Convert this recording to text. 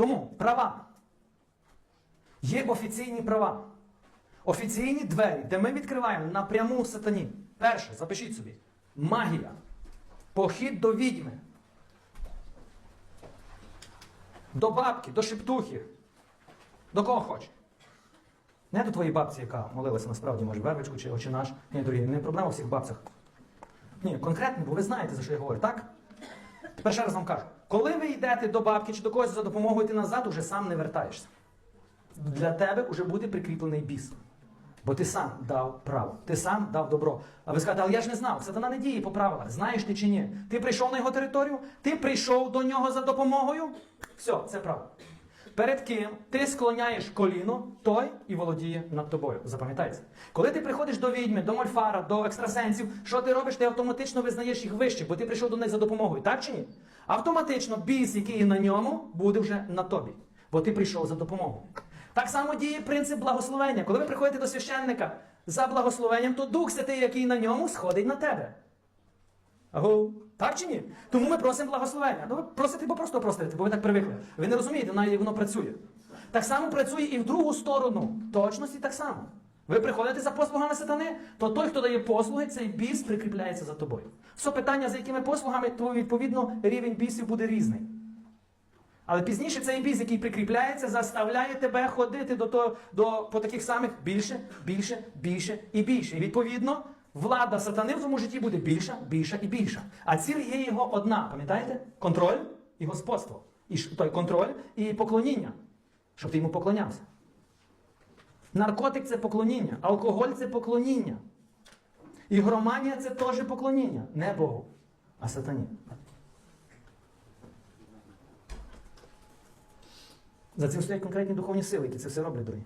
Тому права. Є офіційні права. Офіційні двері, де ми відкриваємо напряму сатані. Перше, запишіть собі. Магія. Похід до відьми. До бабки, до шептухи. До кого хоче. Не до твоєї бабці, яка молилася насправді, може, вервичку чи очі наш. Ні, дорогі, не проблема у всіх бабцях. Ні, конкретно, бо ви знаєте, за що я говорю, так? Тепер ще раз вам кажу: коли ви йдете до бабки чи до когось за допомогою, ти назад уже сам не вертаєшся. Для тебе вже буде прикріплений біс. Бо ти сам дав право, ти сам дав добро. А ви скажете, але я ж не знав, сатана не діє по правилах. Знаєш ти чи ні? Ти прийшов на його територію, ти прийшов до нього за допомогою. Все, це право. Перед ким ти склоняєш коліно, той і володіє над тобою. Запам'ятайте. Коли ти приходиш до відьми, до мольфара, до екстрасенсів, що ти робиш? Ти автоматично визнаєш їх вище, бо ти прийшов до них за допомогою, так чи ні? Автоматично біс, який на ньому, буде вже на тобі, бо ти прийшов за допомогою. Так само діє принцип благословення. Коли ви приходите до священника за благословенням, то Дух Святий, який на ньому, сходить на тебе. Аго, так чи ні? Тому ми просимо благословення. Ну, ви просите, бо просто просите, бо ви так привикли. Ви не розумієте, навіть воно працює. Так само працює і в другу сторону. Точності так само. Ви приходите за послугами сатани, то той, хто дає послуги, цей біс прикріпляється за тобою. Все питання, за якими послугами, то відповідно рівень бісів буде різний. Але пізніше цей біс, який прикріпляється, заставляє тебе ходити до, того, до по таких самих більше, більше, більше і більше. І відповідно, влада сатани в твоєму житті буде більша, більша і більша. А ціль є його одна, пам'ятаєте? Контроль і господство. І той контроль і поклоніння, щоб ти йому поклонявся. Наркотик це поклоніння, алкоголь це поклоніння. Ігроманія це теж поклоніння. Не Богу, а сатані. За цим стоять конкретні духовні сили, які це все роблять, дорогі.